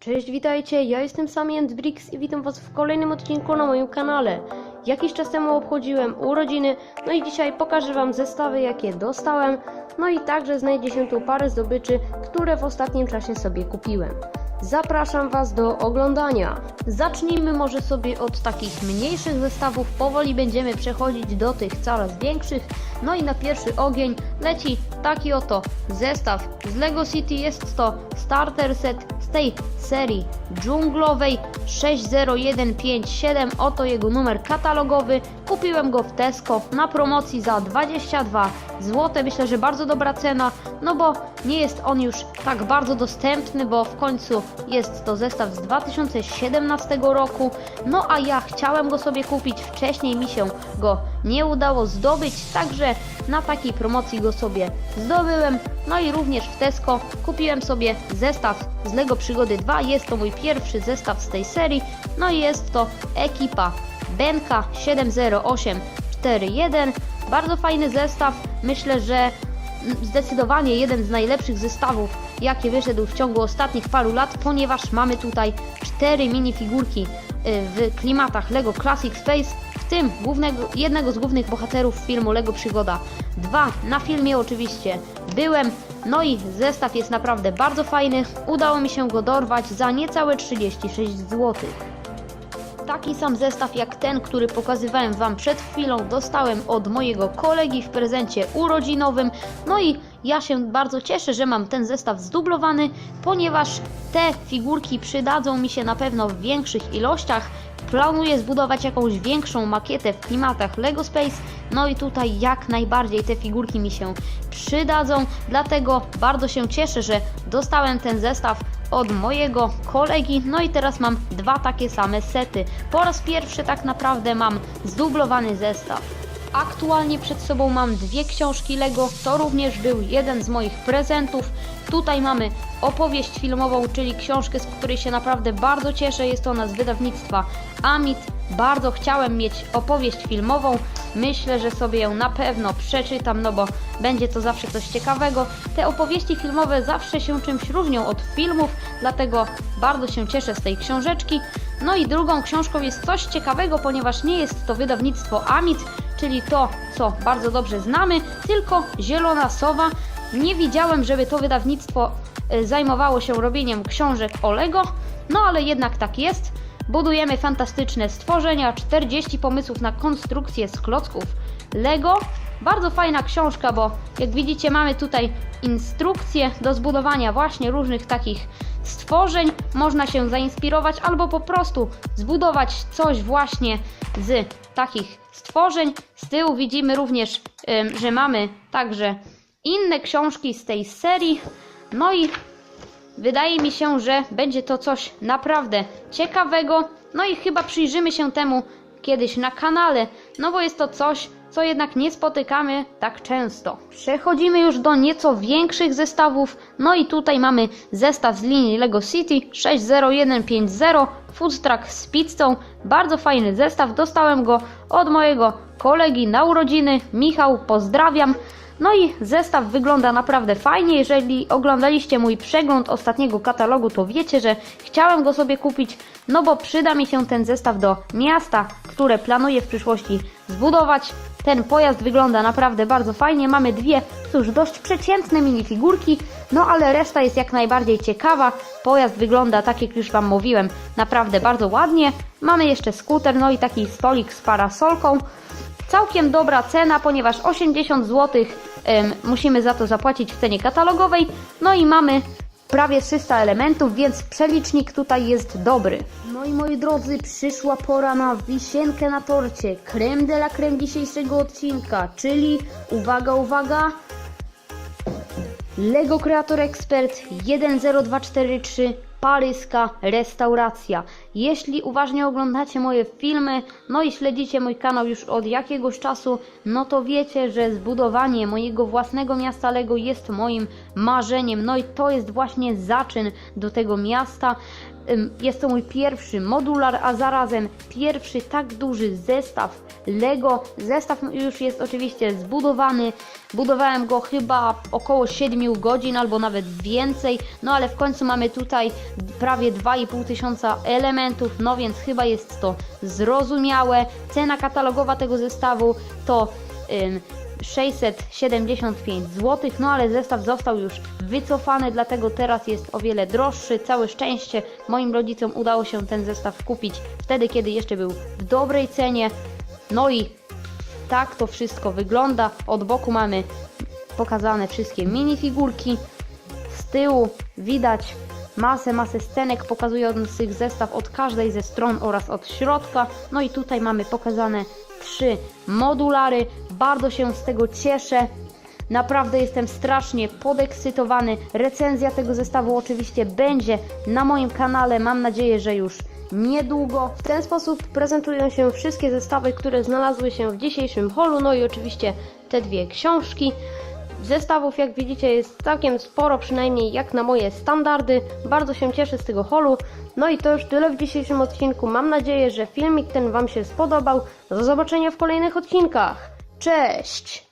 Cześć, witajcie, ja jestem Sami Brix i witam was w kolejnym odcinku na moim kanale. Jakiś czas temu obchodziłem urodziny, no i dzisiaj pokażę wam zestawy jakie dostałem, no i także znajdzie się tu parę zdobyczy, które w ostatnim czasie sobie kupiłem. Zapraszam was do oglądania. Zacznijmy może sobie od takich mniejszych zestawów, powoli będziemy przechodzić do tych coraz większych. No i na pierwszy ogień leci taki oto zestaw z Lego City. Jest to starter set z tej serii dżunglowej 60157. Oto jego numer katalogowy. Kupiłem go w Tesco na promocji za 22 zł. Myślę, że bardzo dobra cena, no bo nie jest on już tak bardzo dostępny, bo w końcu jest to zestaw z 2017 roku. No a ja chciałem go sobie kupić, wcześniej mi się go nie udało zdobyć, także na takiej promocji go sobie zdobyłem. No i również w Tesco kupiłem sobie zestaw z Lego Przygody 2. Jest to mój pierwszy zestaw z tej serii. No i jest to ekipa Benka 70841. Bardzo fajny zestaw. Myślę, że zdecydowanie jeden z najlepszych zestawów, jakie wyszedł w ciągu ostatnich paru lat, ponieważ mamy tutaj cztery minifigurki y, w klimatach Lego Classic Space, w tym głównego, jednego z głównych bohaterów filmu Lego Przygoda 2. Na filmie oczywiście byłem, no i zestaw jest naprawdę bardzo fajny. Udało mi się go dorwać za niecałe 36 zł. Taki sam zestaw jak ten, który pokazywałem Wam przed chwilą, dostałem od mojego kolegi w prezencie urodzinowym. No i ja się bardzo cieszę, że mam ten zestaw zdublowany, ponieważ te figurki przydadzą mi się na pewno w większych ilościach. Planuję zbudować jakąś większą makietę w klimatach Lego Space. No i tutaj jak najbardziej te figurki mi się przydadzą. Dlatego bardzo się cieszę, że dostałem ten zestaw od mojego kolegi. No i teraz mam dwa takie same sety. Po raz pierwszy tak naprawdę mam zdublowany zestaw. Aktualnie przed sobą mam dwie książki Lego. To również był jeden z moich prezentów. Tutaj mamy opowieść filmową, czyli książkę, z której się naprawdę bardzo cieszę. Jest ona z wydawnictwa Amit. Bardzo chciałem mieć opowieść filmową. Myślę, że sobie ją na pewno przeczytam, no bo będzie to zawsze coś ciekawego. Te opowieści filmowe zawsze się czymś różnią od filmów, dlatego bardzo się cieszę z tej książeczki. No i drugą książką jest coś ciekawego, ponieważ nie jest to wydawnictwo Amit, czyli to, co bardzo dobrze znamy, tylko Zielona Sowa. Nie widziałem, żeby to wydawnictwo y, zajmowało się robieniem książek o Lego, no ale jednak tak jest. Budujemy fantastyczne stworzenia, 40 pomysłów na konstrukcję z klocków Lego. Bardzo fajna książka, bo jak widzicie mamy tutaj instrukcje do zbudowania właśnie różnych takich stworzeń. Można się zainspirować albo po prostu zbudować coś właśnie z takich stworzeń. Z tyłu widzimy również, że mamy także inne książki z tej serii. No i Wydaje mi się, że będzie to coś naprawdę ciekawego. No i chyba przyjrzymy się temu kiedyś na kanale, no bo jest to coś, co jednak nie spotykamy tak często. Przechodzimy już do nieco większych zestawów. No i tutaj mamy zestaw z linii Lego City 60150 Food Truck z pizzą. Bardzo fajny zestaw. Dostałem go od mojego kolegi na urodziny. Michał, pozdrawiam. No i zestaw wygląda naprawdę fajnie. Jeżeli oglądaliście mój przegląd ostatniego katalogu, to wiecie, że chciałem go sobie kupić, no bo przyda mi się ten zestaw do miasta, które planuję w przyszłości zbudować. Ten pojazd wygląda naprawdę bardzo fajnie. Mamy dwie, cóż, dość przeciętne minifigurki, no ale reszta jest jak najbardziej ciekawa. Pojazd wygląda, tak jak już Wam mówiłem, naprawdę bardzo ładnie. Mamy jeszcze skuter, no i taki stolik z parasolką. Całkiem dobra cena, ponieważ 80 zł musimy za to zapłacić w cenie katalogowej. No i mamy prawie 300 elementów, więc przelicznik tutaj jest dobry. No i moi drodzy, przyszła pora na wisienkę na torcie. Creme de la creme dzisiejszego odcinka, czyli uwaga, uwaga, Lego Creator Expert 10243 Paryska Restauracja. Jeśli uważnie oglądacie moje filmy, no i śledzicie mój kanał już od jakiegoś czasu, no to wiecie, że zbudowanie mojego własnego miasta Lego jest moim marzeniem. No i to jest właśnie zaczyn do tego miasta. Jest to mój pierwszy modular, a zarazem pierwszy tak duży zestaw Lego. Zestaw już jest oczywiście zbudowany. Budowałem go chyba około 7 godzin albo nawet więcej. No ale w końcu mamy tutaj prawie 2,5 tysiąca elementów, no więc chyba jest to zrozumiałe. Cena katalogowa tego zestawu to ym, 675 zł, no ale zestaw został już wycofany, dlatego teraz jest o wiele droższy. Całe szczęście moim rodzicom udało się ten zestaw kupić wtedy, kiedy jeszcze był w dobrej cenie. No i tak to wszystko wygląda. Od boku mamy pokazane wszystkie minifigurki. Z tyłu widać masę, masę scenek pokazujących zestaw od każdej ze stron oraz od środka. No i tutaj mamy pokazane trzy modulary. Bardzo się z tego cieszę. Naprawdę jestem strasznie podekscytowany. Recenzja tego zestawu oczywiście będzie na moim kanale. Mam nadzieję, że już niedługo. W ten sposób prezentują się wszystkie zestawy, które znalazły się w dzisiejszym holu, no i oczywiście te dwie książki. Zestawów, jak widzicie, jest całkiem sporo, przynajmniej jak na moje standardy. Bardzo się cieszę z tego holu. No i to już tyle w dzisiejszym odcinku. Mam nadzieję, że filmik ten Wam się spodobał. Do zobaczenia w kolejnych odcinkach. Cześć!